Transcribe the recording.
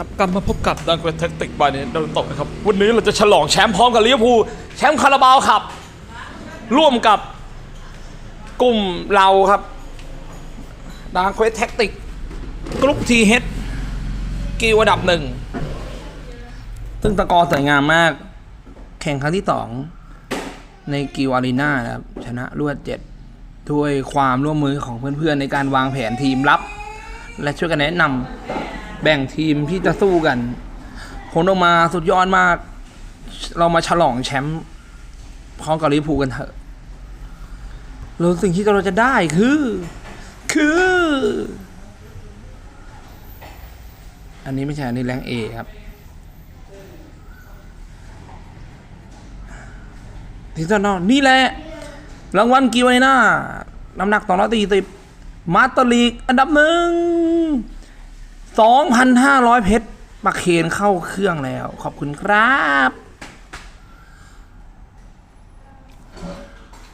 นะครับกลับมาพบกับดังเกรดแท็กติกบายเนี่ยดาวตกนะครับ วันนี้เราจะฉลองแชมป์พร้อมกับลิเวอร์พูลแชมป์คาราบาวครับ ร่วมกับกลุ่มเราครับดังเกรดแท็กติกกรุ๊ปทีเฮดกิวอันดับหนึ่งซึ่งตะกอสวยงามมาก แข่งครั้งที่สองในกิวอารีนานะครับ ชนะรวดเจ็ดด้วยความร่วมมือของเพื่อนๆ ในการวางแผนทีมรับ และช่วยกันแนะนำ แบ่งทีมที่จะสู้กันผลออกมาสุดยอดมาก เรามาฉลองแชมป์พร้อมกับลิเวอร์พูลกันเถอะแล้วสิ่งที่เราจะได้คือ คือ อันนี้ไม่ใช่ อันนี้แรงเอครับ ทีซอนอลนี่แหละ รางวัลกีไวน่าน้ำหนัก240มาสเตอร์ลีกอันดับหนึ่ง 2,500 เพชรมาเคนเข้าเครื่องแล้ว ขอบคุณครับ